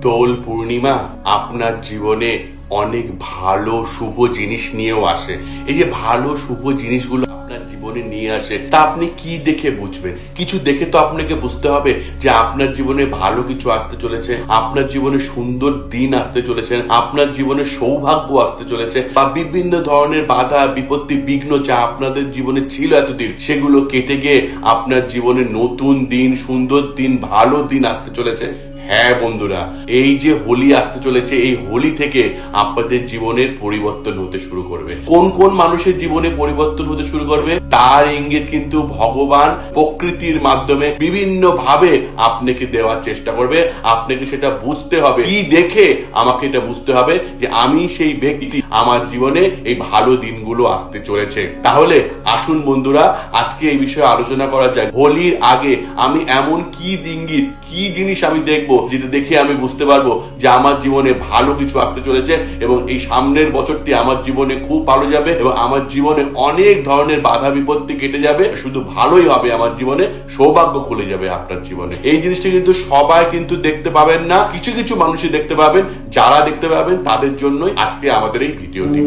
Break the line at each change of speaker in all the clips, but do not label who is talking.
দোল পূর্ণিমা আপনার জীবনে অনেক ভালো, শুভ জিনিস নিয়েও আসে। এই যে ভালো, শুভ জিনিসগুলো আপনার জীবনে নিয়ে আসে, তা আপনি কি দেখে বুঝবেন? কিছু দেখে তো আপনাকে বুঝতে হবে যে আপনার জীবনে ভালো কিছু আসতে চলেছে, আপনার জীবনে সুন্দর দিন আসতে চলেছে, আপনার জীবনে সৌভাগ্য আসতে চলেছে, বা বিভিন্ন ধরনের বাধা, বিপত্তি, বিঘ্ন যা আপনাদের জীবনে ছিল এতদিন, সেগুলো কেটে গিয়ে আপনার জীবনে নতুন দিন, সুন্দর দিন, ভালো দিন আসতে চলেছে। হ্যাঁ বন্ধুরা, এই যে হোলি আসতে চলেছে, এই হোলি থেকে আপনাদের জীবনের পরিবর্তন হতে শুরু করবে। কোন কোন মানুষের জীবনে পরিবর্তন হতে শুরু করবে? তার ইঙ্গিত কিন্তু ভগবান প্রকৃতির মাধ্যমে বিভিন্ন ভাবে আপনাকে দেওয়ার চেষ্টা করবে। আপনাকে সেটা বুঝতে হবে। কি দেখে আমাকে এটা বুঝতে হবে যে আমি সেই ব্যক্তি, আমার জীবনে এই ভালো দিনগুলো আসতে চলেছে। তাহলে আসুন বন্ধুরা, আজকে এই বিষয়ে আলোচনা করা যায় হোলির আগে আমি এমন কি ইঙ্গিত, কি জিনিস আমি দেখব যেটা দেখে আমি বুঝতে পারব যে আমার জীবনে ভালো কিছু আসতে চলেছে এবং এই সামনের বছরটি আমার জীবনে খুব ভালো যাবে এবং আমার জীবনে অনেক ধরনের বাধা বিপত্তি কেটে যাবে, শুধু ভালোই হবে আমার জীবনে, সৌভাগ্য খুলে যাবে আপনার জীবনে। এই জিনিসটা কিন্তু সবাই কিন্তু দেখতে পাবেন না, কিছু কিছু মানুষই দেখতে পাবেন, যারা দেখতে পাবেন তাদের জন্যই আজকে আমাদের এই ভিডিওটি।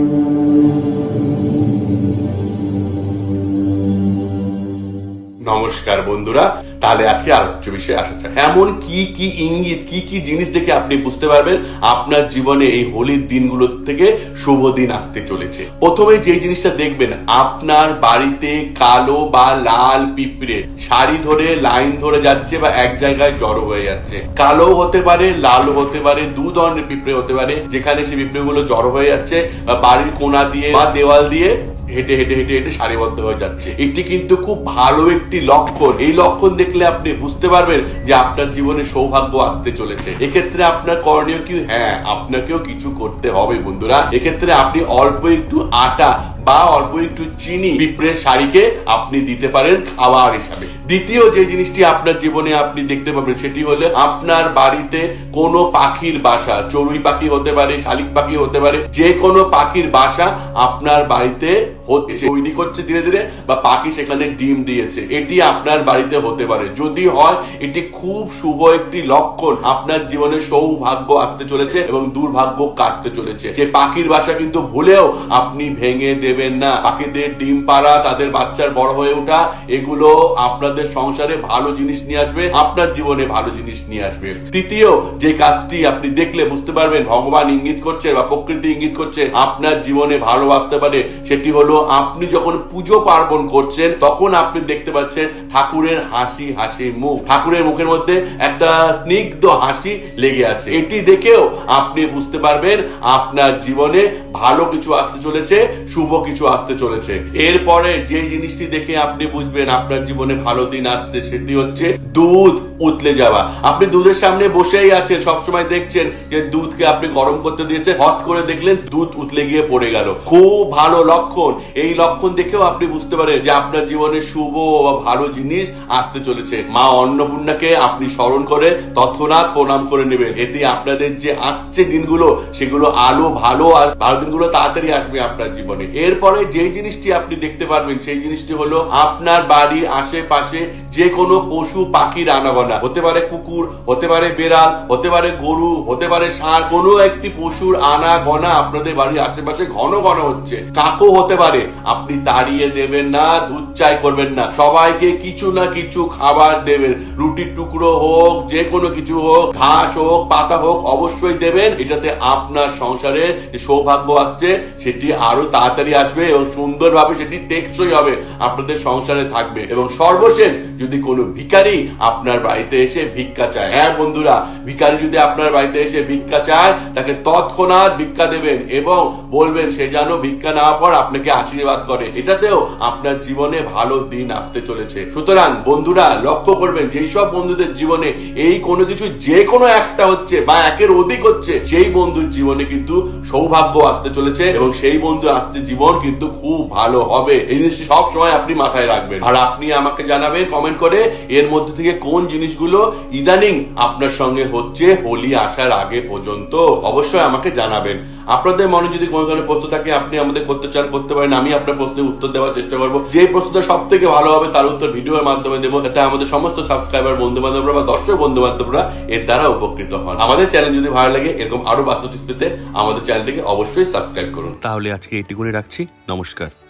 নমস্কার বন্ধুরা তাহলে আজকে আলোচ্য বিষয়ে আসা যাক এমন কি কি ইঙ্গিত, কি কি জিনিস দেখে আপনি বুঝতে পারবেন আপনার জীবনে এই হোলির দিনগুলো থেকে শুভ দিন আসতে চলেছে। প্রথমে যে জিনিসটা দেখবেন, আপনার বাড়িতে কালো বা লাল পিঁপড়ে শাড়ি ধরে, লাইন ধরে যাচ্ছে বা এক জায়গায় জড়ো হয়ে যাচ্ছে। কালো হতে পারে, লাল হতে পারে, দু ধরনের পিঁপড়ে হতে পারে, যেখানে সেই পিঁপড়ে গুলো জড়ো হয়ে যাচ্ছে, বা বাড়ির কোনা দিয়ে বা দেওয়াল দিয়ে হেঁটে হেঁটে হেঁটে হেঁটে সারিবদ্ধ হয়ে যাচ্ছে। এটি কিন্তু খুব ভালো একটি লক্ষণ। এই লক্ষণ দেখলে আপনি বুঝতে পারবেন যে আপনার জীবনে সৌভাগ্য আসতে চলেছে। এক্ষেত্রে আপনার করণীয় কি? হ্যাঁ আপনাকেও কিছু করতে হবে বন্ধুরা। এক্ষেত্রে আপনি অল্প একটু আটা বা অল্প একটু চিনি পিঁপড়ের শাড়িকে আপনি দিতে পারেন খাবার হিসাবে। দ্বিতীয় যে জিনিসটি আপনার জীবনে আপনি দেখতে পাবেন সেটি হলে আপনার বাড়িতে কোনো পাখির বাসা, চড়ুই পাখি হতে পারে, শালিক পাখি হতে পারে যে কোনো পাখির বাসা আপনার বাড়িতে হচ্ছে তৈরি করছে ধীরে ধীরে, বা পাখি সেখানে ডিম দিয়েছে। এটি আপনার বাড়িতে হতে পারে। যদি হয়, এটি খুব শুভ একটি লক্ষণ। আপনার জীবনে সৌভাগ্য আসতে চলেছে এবং দুর্ভাগ্য কাটতে চলেছে। যে পাখির বাসা কিন্তু ভুলেও আপনি ভেঙে দেবেন না। পাখিদের ডিম পাড়া, তাদের বাচ্চার বড় হয়ে ওঠা, এগুলো আপনাদের সংসারে ভালো জিনিস নিয়ে আসবে, আপনার জীবনে ভালো জিনিস নিয়ে আসবে। তৃতীয় যে কাজটি আপনি দেখলে বুঝতে পারবেন, ভগবান ইঙ্গিত করছে বা প্রকৃতি ইঙ্গিত করছে, আপনার জীবনে ভালো আসতে পারে, সেটি হলো আপনি যখন পুজো পার্বণ করছেন, তখন আপনি দেখতে পাচ্ছেন ঠাকুরের হাসি হাসি মুখ। ঠাকুরের মুখের মধ্যে একটা স্নিগ্ধ হাসি লেগে আছে। এটি দেখেও আপনি বুঝতে পারবেন আপনার জীবনে ভালো কিছু আসতে চলেছে, শুভ কিছু আসতে চলেছে। এরপরে যে জিনিসটি দেখে আপনি বুঝবেন আপনার জীবনে ভালো দিন আসছে, সেটি হচ্ছে দুধ উতলে যাওয়া। আপনি দুধের সামনে বসেই আছেন, সবসময় দেখছেন যে দুধকে আপনি গরম করতে দিয়েছেন, হট করে দেখলেন দুধ উতলে গিয়ে পড়ে গেল। খুব ভালো লক্ষণ। এই লক্ষণ দেখেও আপনি বুঝতে পারেন যে আপনার জীবনে শুভ বা ভালো জিনিস আসতে চলেছে। মা অন্নপূর্ণাকে আপনি স্মরণ করে তৎক্ষণাৎ প্রণাম করে নেবেন। এতে আপনাদের যে আসছে দিনগুলো, সেগুলো আলো ভালো আর ভালো দিনগুলো তাড়াতাড়ি আসবে আপনার জীবনে। এরপরে যে জিনিসটি আপনি দেখতে পারবেন, সেই জিনিসটি হলো আপনার বাড়ির আশেপাশে যে কোনো পশু পাখির আনাগোনা হতে পারে কুকুর, হতে পারে বেড়াল, হতে পারে গরু, হতে পারে ষাঁড়। কোনো একটি পশুর আনাগোনা আপনাদের বাড়ির আশেপাশে ঘন ঘন হচ্ছে। কাকও হতে পারে, আপনি তাড়িয়ে দেবেন না, দুধ চাই করবেন না। সবাইকে কিছু না কিছু খাবার দেবেন। রুটির টুকরো হোক যে কোনো কিছু হোক, ঘাস হোক, পাতা হোক, অবশ্যই দেবেন। এটাতে আপনার সংসারে যে সৌভাগ্য আসছে, সেটি আরও তাড়াতাড়ি আসবে এবং সুন্দরভাবে সেটি টেকসই হবে। আপনাদের সংসারে থাকবে। এবং সর্বশেষ যদি কোনো ভিখারি আপনার বাড়িতে এসে ভিক্ষা চায়। হ্যাঁ বন্ধুরা, ভিখারি যদি আপনার বাড়িতে এসে ভিক্ষা চায়, তাকে তৎক্ষণাৎ ভিক্ষা দেবেন এবং বলবেন, সে যেন ভিক্ষা নেওয়ার পর আপনাকে আশীর্বাদ করে। এটাতেও আপনার জীবনে ভালো দিন আসতে চলেছে। সুতরাং বন্ধুরা, লক্ষ্য করবেন, যেই সব বন্ধুদের জীবনে এই কোনো কিছু যে কোনো একটা হচ্ছে বা একের অধিক হচ্ছে, সেই বন্ধুর জীবনে কিন্তু সৌভাগ্য আসতে চলেছে এবং সেই বন্ধু আসছে, জীবন কিন্তু খুব ভালো হবে। এই জিনিসটি সব সময় আপনি মাথায় রাখবেন। আর আপনি আমাকে জানাবেন কমেন্ট করে, এর মধ্যে থেকে কোন জিনিসগুলো ইদানিং আপনার সঙ্গে হচ্ছে হোলি আসার আগে পর্যন্ত, অবশ্যই আমাকে জানাবেন। আপনাদের মনে যদি কোনো ধরনের প্রশ্ন থাকে, আপনি আমাদের করতে চান করতে পারেন, আমি আপনার প্রশ্নের উত্তর দেওয়ার চেষ্টা করব। যে প্রশ্নটা সব থেকে ভালো হবে, তার উত্তর ভিডিওর মাধ্যমে দেবো। যাতে আমাদের সমস্ত সাবস্ক্রাইবার বন্ধু বান্ধবরা বা দর্শক বন্ধু বান্ধবরা এর দ্বারা উপকৃত হন। আমাদের চ্যানেল যদি ভালো লাগে, এরকম আরও বাস্তব পেতে আমাদের চ্যানেলটিকে অবশ্যই সাবস্ক্রাইব করুন।
তাহলে আজকে এটি করে রাখছি। নমস্কার।